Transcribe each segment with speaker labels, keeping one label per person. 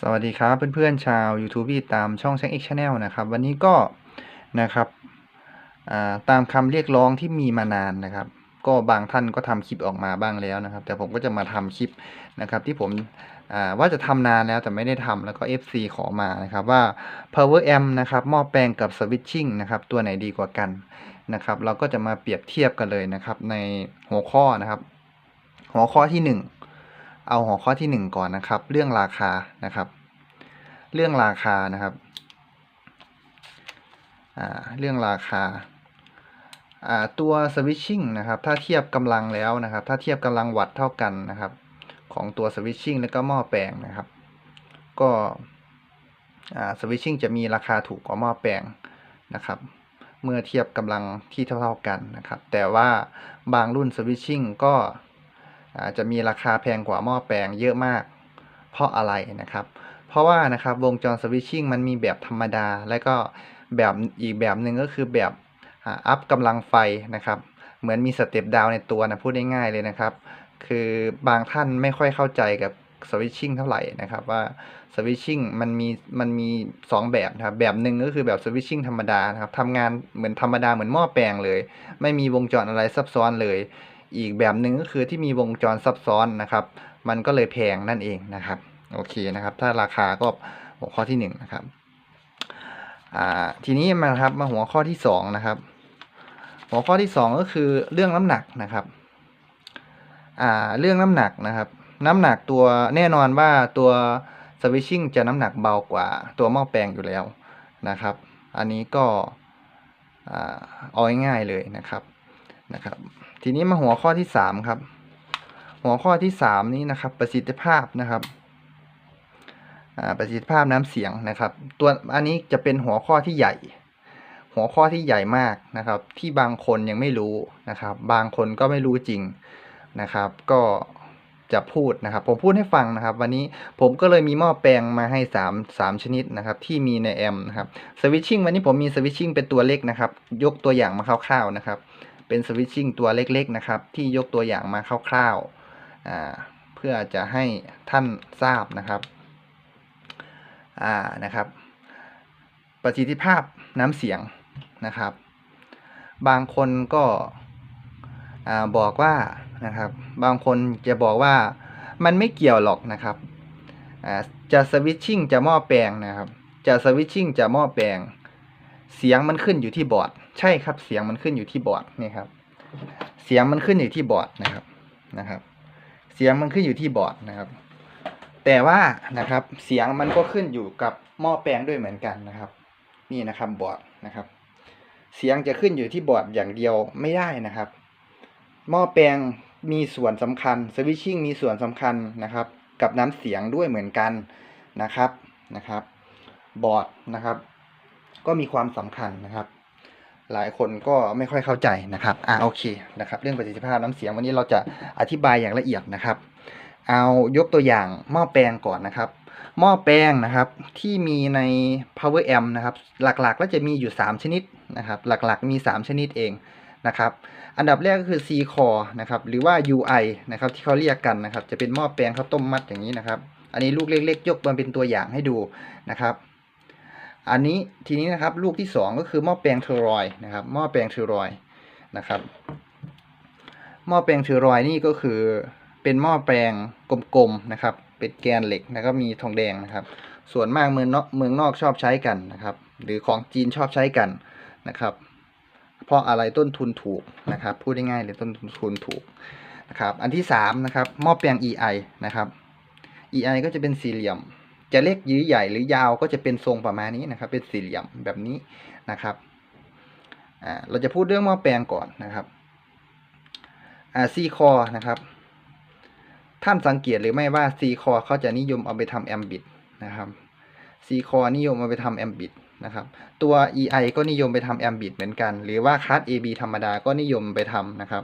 Speaker 1: สวัสดีครับเพื่อนๆชาว YouTube ที่ตามช่องแชง X Channel นะครับ วันนี้ก็นะครับตามคำเรียกร้องที่มีมานานนะครับ ก็บางท่านก็ทำคลิปออกมาบ้างแล้วนะครับ แต่ผมก็จะมาทำคลิปนะครับ ที่ผมว่าจะทำนานแล้วแต่ไม่ได้ทำแล้วก็ FC ขอมานะครับว่า Power Amp นะครับหม้อแปลงกับ Switching นะครับ ตัวไหนดีกว่ากันนะครับ เราก็จะมาเปรียบเทียบกันเลยนะครับ ในหัวข้อนะครับ หัวข้อที่หนึ่ง เอาหัวข้อที่หนึ่งก่อนนะครับ เรื่องราคานะครับ เรื่องราคานะครับอ่าเรื่องราคาอ่าตัว switching นะครับ ถ้าเทียบกำลังแล้วนะครับ ถ้าเทียบกำลังวัตต์เท่ากันนะครับ ของตัว switching แล้วก็หม้อแปลงนะครับ ก็อ่า switching จะมีราคาถูกกว่าหม้อแปลงนะครับ เมื่อเทียบกำลังที่เท่าๆกันนะครับ แต่ว่าบางรุ่น switching ก็ อาจจะมีราคาแพงกว่าหม้อแปลงเยอะมาก เพราะอะไรนะครับ เพราะว่านะครับวงจรสวิตชิ่งมันมีแบบธรรมดา และก็แบบอีกแบบหนึ่งก็คือแบบอัพกำลังไฟนะครับ เหมือนมีสเต็ปดาวในตัวนะพูดง่ายๆเลยนะครับ คือบางท่านไม่ค่อยเข้าใจกับสวิตชิ่งเท่าไหร่นะครับว่าสวิตชิ่งมันมีมันมี 2 แบบนะครับแบบหนึ่งก็คือแบบสวิตชิ่งธรรมดานะครับทำงานเหมือนธรรมดาเหมือนหม้อแปลงเลย ไม่มีวงจรอะไรซับซ้อนเลย อีกแบบหนึ่งก็คือที่มีวงจรซับซ้อนนะครับ มันก็เลยแพงนั่นเองนะครับโอเคนะครับ ถ้าราคาก็หัวข้อที่หนึ่งนะครับทีนี้มาครับมาหัวข้อที่สองนะครับ หัวข้อที่สองก็คือเรื่องน้ำหนักนะครับเรื่องน้ำหนักนะครับ น้ำหนักตัวแน่นอนว่าตัวสวิชชิ่งจะน้ำหนักเบากว่าตัวหม้อแปลงอยู่แล้วนะครับ อันนี้ก็เอาง่ายๆเลยนะครับ นะครับ ทีนี้มาหัวข้อที่สามครับ หัวข้อที่สามนี้นะครับ ประสิทธิภาพนะครับประสิทธิภาพน้ำเสียงนะครับ ตัวอันนี้จะเป็นหัวข้อที่ใหญ่ หัวข้อที่ใหญ่มากนะครับ ที่บางคนยังไม่รู้นะครับ บางคนก็ไม่รู้จริงนะครับ ก็จะพูดนะครับ ผมพูดให้ฟังนะครับ วันนี้ผมก็เลยมีหม้อแปลงมาให้ 3 3 ชนิดนะครับ ที่มีในแอมนะครับสวิตชิ่งวันนี้ผมมีสวิตชิ่งเป็นตัวเล็กนะครับ ยกตัวอย่างมาคร่าวๆนะครับ เป็นสวิตชิ่งตัวเล็กๆนะครับ ที่ยกตัวอย่างมาคร่าวๆาเพื่อจะให้ท่านทราบนะครับนะครับ ประสิทธิภาพน้ำเสียงนะครับ บางคนก็บอกว่านะครับ บางคนจะบอกว่ามันไม่เกี่ยวหรอกนะครับจะสวิตชิ่งจะหม้อแปลงนะครับ จะสวิตชิ่งจะหม้อแปลง เสียงมันขึ้นอยู่ที่บอร์ด ใช่ครับ เสียงมันขึ้นอยู่ที่บอร์ดนี่ครับ เสียงมันขึ้นอยู่ที่บอร์ดนะครับนะครับ เสียงมันขึ้นอยู่ที่บอร์ดนะครับ แต่ว่านะครับ เสียงมันก็ขึ้นอยู่กับหม้อแปลงด้วยเหมือนกันนะครับ นี่นะครับบอร์ดนะครับ เสียงจะขึ้นอยู่ที่บอร์ดอย่างเดียวไม่ได้นะครับ หม้อแปลงมีส่วนสำคัญสวิตชิ่งมีส่วนสำคัญนะครับ กับน้ำเสียงด้วยเหมือนกันนะครับนะครับ บอร์ดนะครับ ก็มีความสำคัญนะครับ หลายคนก็ไม่ค่อยเข้าใจนะครับอ่าโอเคนะครับ เรื่องประสิทธิภาพน้ำเสียงวันนี้เราจะอธิบายอย่างละเอียดนะครับ เอายกตัวอย่างหม้อแปลงก่อนนะครับ หม้อแปลงนะครับที่มีใน power amp นะครับ หลักๆแล้วจะมีอยู่ 3 ชนิดนะครับ หลักๆมี 3 ชนิดเองนะครับ อันดับแรกก็คือ C core นะครับ หรือว่า UI นะครับ ที่เขาเรียกกันนะครับ จะเป็นหม้อแปลงข้าวต้มมัดอย่างนี้นะครับ อันนี้ลูกเล็กๆ ยกมาเป็นตัวอย่างให้ดูนะครับ อันนี้ทีนี้นะครับลูกที่ 2 ก็คือหม้อแปลงเทอรอยนะครับหม้อแปลงเทอรอยนะครับหม้อแปลงเทอรอยนี่ก็คือเป็นหม้อแปลงกลมๆนะครับ เป็นแกนเหล็กแล้วก็มีทองแดงนะครับ ส่วนมากเมืองนอกเมืองนอกชอบใช้กันนะครับ หรือของจีนชอบใช้กันนะครับ เพราะอะไรต้นทุนถูกนะครับ พูดง่ายๆเลยต้นทุนถูกนะครับ อันที่สามนะครับหม้อแปลง EI นะครับ EI ก็จะเป็นสี่เหลี่ยม จะเล็กหรือใหญ่หรือยาวก็จะเป็นทรงประมาณนี้นะครับ เป็นสี่เหลี่ยมแบบนี้นะครับอ่าเราจะพูดเรื่องหม้อแปลงก่อนนะครับอ่าซีคอนะครับท่านสังเกตหรือไม่ว่า C core เขาจะนิยมเอาไปทำแอมบิดนะครับ C core นิยมเอาไปทำแอมบิดนะครับตัว EI ก็นิยมไปทำแอมบิดเหมือนกัน หรือว่าคัส AB ธรรมดาก็นิยมไปทำนะครับ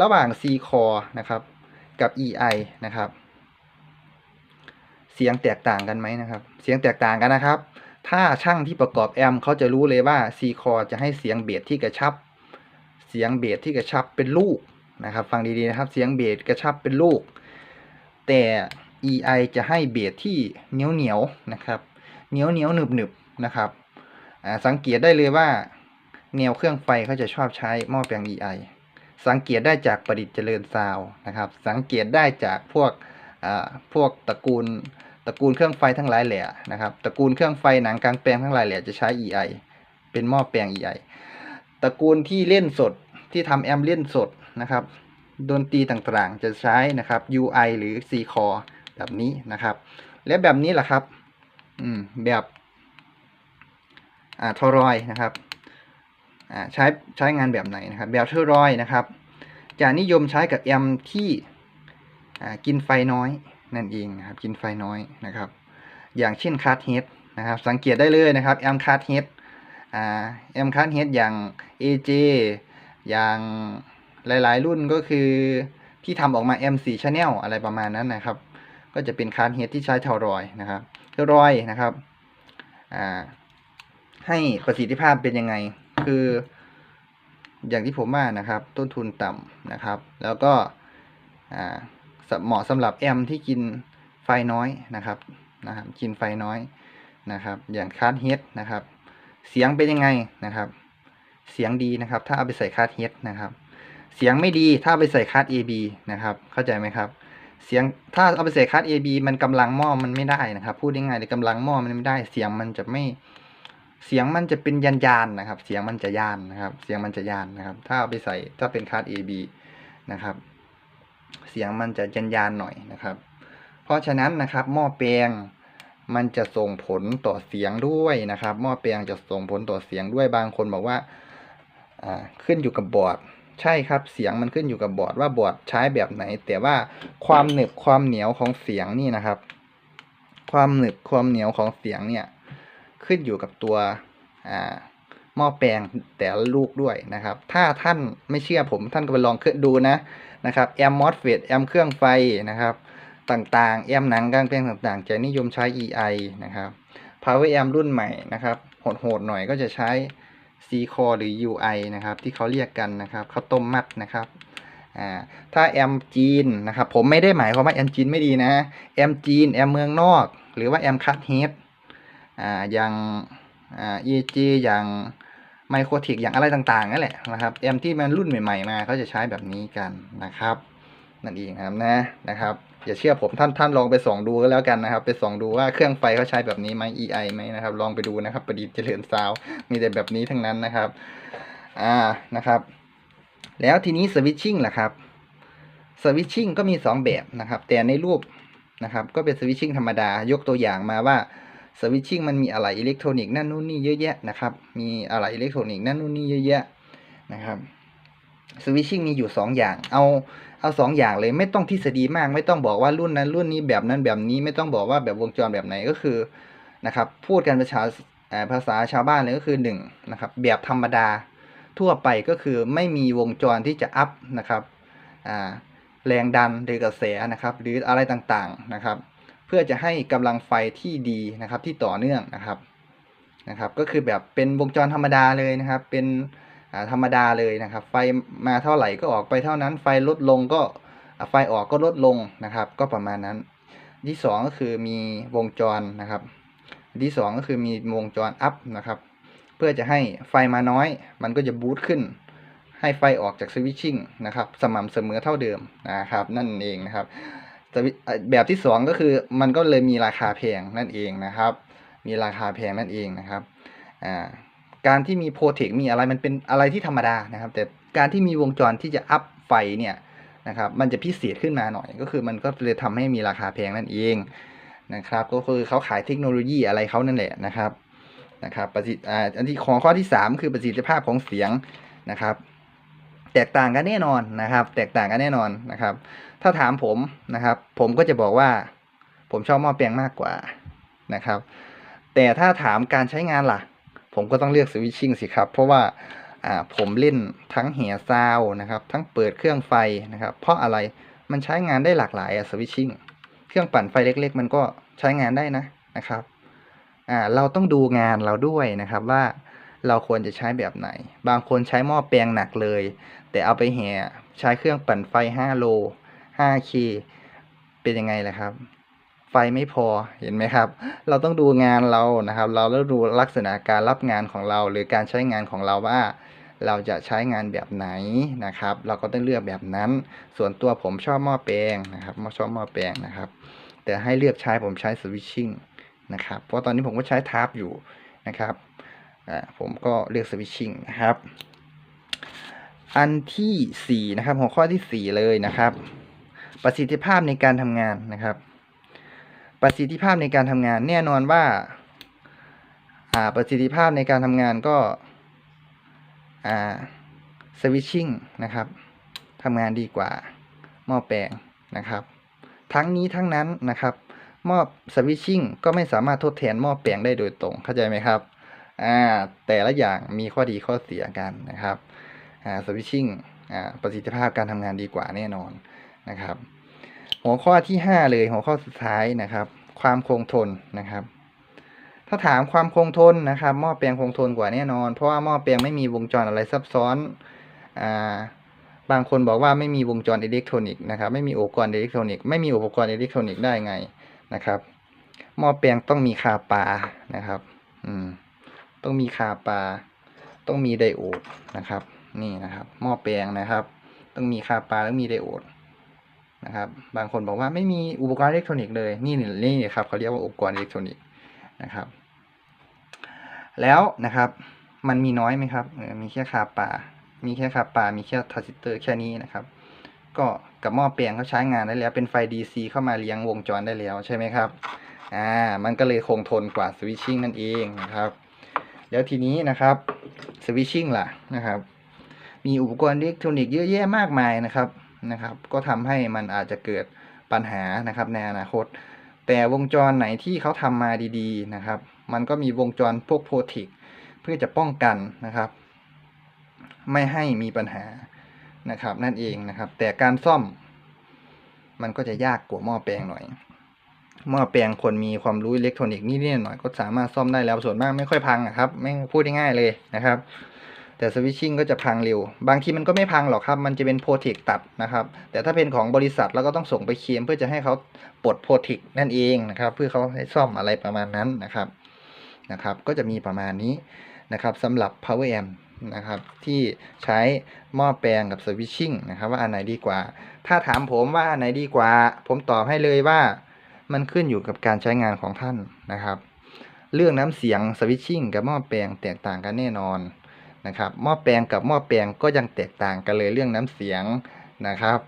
Speaker 1: ระหว่าง C core นะครับกับ EI นะครับ เสียงแตกต่างกันไหมนะครับ เสียงแตกต่างกันนะครับ ถ้าช่างที่ประกอบแอมเขาจะรู้เลยว่า C core จะให้เสียงเบสที่กระชับ เสียงเบสที่กระชับเป็นลูกนะครับ ฟังดีๆนะครับ เสียงเบสกระชับเป็นลูก แต่ EI จะให้เบสที่เหนียวเหนียวนะครับ เหนียวเหนียวหนึบหนึบนะครับ สังเกตได้เลยว่า แนวเครื่องไฟเขาจะชอบใช้หม้อแปลง EI สังเกตได้จากประดิษฐ์เจริญซาวน์นะครับ สังเกตได้จากพวกอ่าพวกตระกูล ตระกูลเครื่องไฟทั้งหลายแหล่นะครับตระกูลเครื่องไฟหนังกลางแปลงทั้งหลายแหล่จะใช้ EI เป็นหม้อแปลง EI ตระกูลที่เล่นสดที่ทำแอมเล่นสดนะครับดนตรีต่างๆ จะใช้นะครับ UI หรือ C core แบบนี้นะครับ และแบบนี้แหละครับอืมแบบอ่าทอรอยนะครับอ่าใช้ใช้งานแบบไหนนะครับแบบทอรอยนะครับ จะนิยมใช้กับแอมที่อ่ากินไฟน้อย นั่นเองนะครับกินไฟน้อยนะครับ อย่างเช่นคาร์ดเฮดนะครับสังเกตได้เลยนะครับแอมคาร์ดเฮดอ่าแอมคาร์ดเฮดอย่าง AJ อย่างหลายๆ รุ่นก็คือที่ทำออกมา M4 Channel อะไรประมาณนั้นนะครับ ก็จะเป็นคาร์ดเฮดที่ใช้เทารอยนะครับเทารอยนะครับอ่าให้ประสิทธิภาพเป็นยังไง คืออย่างที่ผมว่านะครับ ต้นทุนต่ำนะครับ แล้วก็อ่า เหมาะสำหรับแอมที่กินไฟน้อยนะครับนะครับกินไฟน้อยนะครับ อย่างคาร์ดเฮดนะครับ เสียงเป็นยังไงนะครับ เสียงดีนะครับ ถ้าเอาไปใส่คาร์ดเฮดนะครับ เสียงไม่ดีถ้าไปใส่คาร์ด AB นะครับ เข้าใจไหมครับ เสียงถ้าเอาไปใส่คาร์ด AB มันกำลังหม้อมันไม่ได้นะครับ พูดง่ายๆเลยกำลังหม้อมันไม่ได้ เสียงมันจะไม่ เสียงมันจะเป็นยันยานนะครับ เสียงมันจะยานนะครับ เสียงมันจะยานนะครับ ถ้าเอาไปใส่ถ้าเป็นคาร์ด AB นะครับ เสียงมันจะยันยานหน่อยนะครับ เพราะฉะนั้นนะครับ หม้อแปลงมันจะส่งผลต่อเสียงด้วยนะครับ หม้อแปลงจะส่งผลต่อเสียงด้วยบางคนบอกว่าขึ้นอยู่กับบอร์ดใช่ครับเสียงมันขึ้นอยู่กับบอร์ดว่าบอร์ดใช้แบบไหน แต่ว่าความหนึบความเหนียวของเสียงนี่นะครับ ความหนึบความเหนียวของเสียงเนี่ยขึ้นอยู่กับตัวหม้อแปลงแต่ละลูกด้วยนะครับ ถ้าท่านไม่เชื่อผมท่านก็ไปลองเครื่องดูนะ นะครับแอมมอสเฟตแอมเครื่องไฟนะครับต่างๆแอมหนังกลางแปลงต่างๆ จะนิยมใช้ EI นะครับ Power Amp รุ่นใหม่นะครับโหดๆหน่อยก็จะใช้ C core หรือ UI นะครับที่เขาเรียกกันนะครับเขาต้มมัดนะครับอ่าถ้าแอมจีนนะครับผมไม่ได้หมายความว่าแอมจีนไม่ดีนะแอมจีนแอมเมืองนอก หรือว่าแอมคัตเฮดอ่าอย่างอ่า EG อย่าง ไมโครเทคอย่างอะไรต่างๆนั่นแหละนะครับแอมที่มันรุ่นใหม่ๆมาเขาจะใช้แบบนี้กันนะครับนั่นเองครับนะนะครับอย่าเชื่อผมท่านท่านลองไปส่องดูก็แล้วกันนะครับ ไปส่องดูว่าเครื่องไฟเขาใช้แบบนี้ไหม EI ไหมนะครับ ลองไปดูนะครับประดิษฐ์เจริญซาวมีแต่แบบนี้ทั้งนั้นนะครับอ่านะครับ แล้วทีนี้สวิตชิ่งล่ะครับสวิตชิ่งก็มี 2 แบบนะครับ แต่ในรูปนะครับ ก็เป็นสวิตชิ่งธรรมดายกตัวอย่างมาว่า สวิตชิ่งมันมีอะไรอิเล็กทรอนิกส์นั่นนู่นนี่เยอะแยะนะครับ มีอะไรอิเล็กทรอนิกส์นั่นนู่นนี่เยอะแยะนะครับสวิตชิ่งมีอยู่ 2 อย่าง เอาเอาสองอย่างเลยไม่ต้องทฤษฎีมาก ไม่ต้องบอกว่ารุ่นนั้นรุ่นนี้แบบนั้นแบบนี้ไม่ต้องบอกว่าแบบวงจรแบบไหนก็คือนะครับพูดกันภาษาภาษาชาวบ้านเลยก็คือหนึ่งนะครับแบบธรรมดาทั่วไปก็คือไม่มีวงจรที่จะอัพนะครับแรงดันหรือกระแสนะครับ หรืออะไรต่างๆนะครับ เพื่อจะให้กำลังไฟที่ดีนะครับที่ต่อเนื่องนะครับนะครับ ก็คือแบบเป็นวงจรธรรมดาเลยนะครับ เป็นธรรมดาเลยนะครับ ไฟมาเท่าไหร่ก็ออกไปเท่านั้น ไฟลดลงก็ไฟออกก็ลดลงนะครับ ก็ประมาณนั้น ที่สองก็คือมีวงจรนะครับ ที่สองก็คือมีวงจรอัพนะครับเพื่อจะให้ไฟมาน้อย มันก็จะบูตขึ้น ให้ไฟออกจากสวิตชิ่งนะครับ สม่ำเสมอเท่าเดิมนะครับ นั่นเองนะครับ แบบที่สองก็คือมันก็เลยมีราคาแพงนั่นเองนะครับ มีราคาแพงนั่นเองนะครับอ่าการที่มีโปรเทคมีอะไรมันเป็นอะไรที่ธรรมดานะครับ แต่การที่มีวงจรที่จะอัพไฟเนี่ยนะครับ มันจะพิเศษขึ้นมาหน่อย ก็คือมันก็เลยทำให้มีราคาแพงนั่นเองนะครับ ก็คือเขาขายเทคโนโลยีอะไรเขานั่นแหละนะครับนะครับประสิทธิ์อันที่ของข้อที่สามคือประสิทธิภาพของเสียงนะครับ แตกต่างกันแน่นอนนะครับ แตกต่างกันแน่นอนนะครับ ถ้าถามผมนะครับ ผมก็จะบอกว่า ผมชอบหม้อแปลงมากกว่านะครับ แต่ถ้าถามการใช้งานล่ะ ผมก็ต้องเลือกสวิตชิ่งสิครับ เพราะว่าผมเล่นทั้งแห่ซาวน์นะครับ ทั้งเปิดเครื่องไฟนะครับ เพราะอะไรมันใช้งานได้หลากหลายอะสวิตชิ่งเครื่องปั่นไฟเล็ก ๆ มันก็ใช้งานได้นะนะครับอ่าเราต้องดูงานเราด้วยนะครับว่า เราควรจะใช้แบบไหน บางคนใช้หม้อแปลงหนักเลย แต่เอาไปแห่ใช้เครื่องปั่นไฟ 5 โล 5K เป็นยังไงล่ะครับ ไฟไม่พอเห็นไหมครับ เราต้องดูงานเรานะครับ เราต้องดูลักษณะการรับงานของเรา หรือการใช้งานของเราว่าเราจะใช้งานแบบไหนนะครับ เราก็ต้องเลือกแบบนั้น ส่วนตัวผมชอบหม้อแปลงนะครับชอบหม้อแปลงนะครับ แต่ให้เลือกใช้ผมใช้สวิตชิ่งนะครับ เพราะตอนนี้ผมก็ใช้ทาร์ปอยู่นะครับ อ่าผมก็เลือกสวิตชิ่งนะครับ อันที่สี่นะครับ หัวข้อที่สี่เลยนะครับ ประสิทธิภาพในการทำงานนะครับ ประสิทธิภาพในการทำงานแน่นอนว่าอ่าประสิทธิภาพในการทำงานก็อ่าสวิตชิ่งนะครับทำงานดีกว่าหม้อแปลงนะครับ ทั้งนี้ทั้งนั้นนะครับหม้อสวิตชิ่งก็ไม่สามารถทดแทนหม้อแปลงได้โดยตรงเข้าใจไหมครับ อ่าแต่ละอย่างมีข้อดีข้อเสียกันนะครับอ่าสวิตชิ่งอ่าประสิทธิภาพการทำงานดีกว่าแน่นอนนะครับ หัวข้อที่ห้าเลยหัวข้อสุดท้ายนะครับ ความคงทนนะครับ ถ้าถามความคงทนนะครับ หม้อแปลงคงทนกว่าแน่นอน เพราะว่าหม้อแปลงไม่มีวงจรอะไรซับซ้อนอ่าบางคนบอกว่าไม่มีวงจรอิเล็กทรอนิกส์นะครับไม่มีอุปกรณ์อิเล็กทรอนิกส์ไม่มีอุปกรณ์อิเล็กทรอนิกส์ได้ไงนะครับหม้อแปลงต้องมีคาปานะครับ อืม ต้องมีคาปา ต้องมีไดโอดนะครับ นี่นะครับหม้อแปลงนะครับ ต้องมีคาปาแล้วมีไดโอดนะครับ บางคนบอกว่าไม่มีอุปกรณ์อิเล็กทรอนิกส์เลยนี่นี่นี่ครับเขาเรียกว่าอุปกรณ์อิเล็กทรอนิกส์นะครับ แล้วนะครับ มันมีน้อยไหมครับมีแค่คาปา มีแค่คาปา มีแค่ทรานซิสเตอร์แค่นี้นะครับ ก็กับหม้อแปลงเขาใช้งานได้แล้ว เป็นไฟ DC เข้ามาเลี้ยงวงจรได้แล้วใช่ไหมครับ อ่า มันก็เลยคงทนกว่าสวิตชิ่งนั่นเองนะครับ แล้วทีนี้นะครับสวิตชิ่งล่ะนะครับ มีอุปกรณ์อิเล็กทรอนิกส์เยอะแยะมากมายนะครับนะครับ ก็ทำให้มันอาจจะเกิดปัญหานะครับในอนาคต แต่วงจรไหนที่เขาทำมาดีๆนะครับ มันก็มีวงจรพวกโพทิกเพื่อจะป้องกันนะครับ ไม่ให้มีปัญหานะครับ นั่นเองนะครับ แต่การซ่อมมันก็จะยากกว่าหม้อแปลงหน่อย หม้อแปลงคนมีความรู้อิเล็กทรอนิกส์นิดๆหน่อยๆก็สามารถซ่อมได้แล้วส่วนมากไม่ค่อยพังอะครับไม่พูดง่ายๆเลยนะครับ แต่สวิตชิ่งก็จะพังเร็ว บางทีมันก็ไม่พังหรอกครับมันจะเป็นโปรเทคตัดนะครับ แต่ถ้าเป็นของบริษัทเราก็ต้องส่งไปเคลมเพื่อจะให้เขาปลดโปรเทคนั่นเองนะครับ เพื่อเขาให้ซ่อมอะไรประมาณนั้นนะครับนะครับ ก็จะมีประมาณนี้นะครับสำหรับ power amp นะครับที่ใช้หม้อแปลงกับสวิตชิ่งนะครับว่าอันไหนดีกว่า ถ้าถามผมว่าอันไหนดีกว่า ผมตอบให้เลยว่า มันขึ้นอยู่กับการใช้งานของท่านนะครับ เรื่องน้ำเสียงสวิตชิ่งกับหม้อแปลงแตกต่างกันแน่นอนนะครับหม้อแปลงกับหม้อแปลงก็ยังแตกต่างกันเลยเรื่องน้ำเสียงนะครับ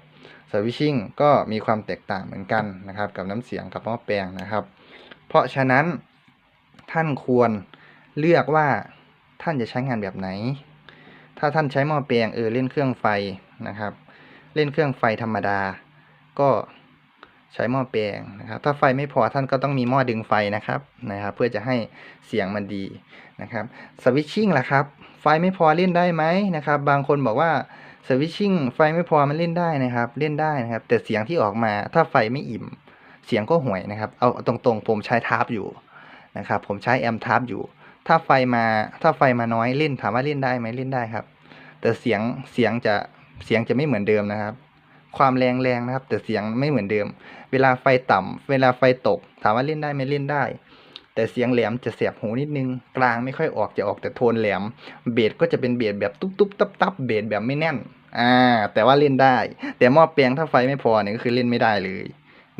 Speaker 1: สวิตชิ่งก็มีความแตกต่างเหมือนกันนะครับ กับน้ำเสียงกับหม้อแปลงนะครับ เพราะฉะนั้นท่านควรเลือกว่าท่านจะใช้งานแบบไหน ถ้าท่านใช้หม้อแปลงเออเล่นเครื่องไฟนะครับ เล่นเครื่องไฟธรรมดา ก็ ใช้หม้อแปลงนะครับ ถ้าไฟไม่พอท่านก็ต้องมีหม้อดึงไฟนะครับนะครับ เพื่อจะให้เสียงมันดีนะครับสวิตชิ่งล่ะครับ ไฟไม่พอเล่นได้ไหมนะครับ บางคนบอกว่าสวิตชิ่งไฟไม่พอมันเล่นได้นะครับ เล่นได้นะครับ แต่เสียงที่ออกมาถ้าไฟไม่อิ่ม เสียงก็ห่วยนะครับ เอาตรงๆ ผมใช้ทาร์ปอยู่นะครับ ผมใช้แอมทาร์ปอยู่ ถ้าไฟมาถ้าไฟมาน้อยเล่นถามว่าเล่นได้ไหมเล่นได้ครับ แต่เสียงเสียงจะเสียงจะไม่เหมือนเดิมนะครับ ความแรงแรงนะครับ แต่เสียงไม่เหมือนเดิม เวลาไฟต่ำเวลาไฟตก ถามว่าเล่นได้ไหมเล่นได้ แต่เสียงแหลมจะเสียบหูนิดนึง กลางไม่ค่อยออกจะออกแต่โทนแหลม เบสก็จะเป็นเบสแบบตุ๊บตุ๊บตับตับเบสแบบไม่แน่น อ่า แต่ว่าเล่นได้ แต่หม้อแปลงถ้าไฟไม่พอเนี่ยก็คือเล่นไม่ได้เลย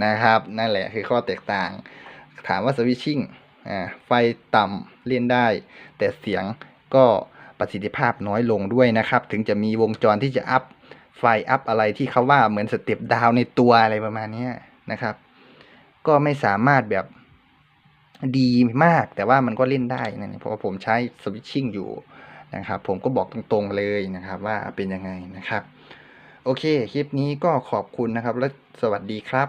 Speaker 1: นะครับ นั่นแหละคือข้อแตกต่าง ถามว่าสวิตชิ่งอ่าไฟต่ำเล่นได้ แต่เสียงก็ประสิทธิภาพน้อยลงด้วยนะครับ ถึงจะมีวงจรที่จะอัพ ไฟอัพอะไรที่เขาว่าเหมือนสเต็ปดาวในตัวอะไรประมาณนี้นะครับ ก็ไม่สามารถแบบดีมาก แต่ว่ามันก็เล่นได้นะเพราะว่าผมใช้สวิตชิ่งอยู่นะครับ ผมก็บอกตรงๆเลยนะครับ ว่าเป็นยังไงนะครับ โอเค คลิปนี้ก็ขอบคุณนะครับ และสวัสดีครับ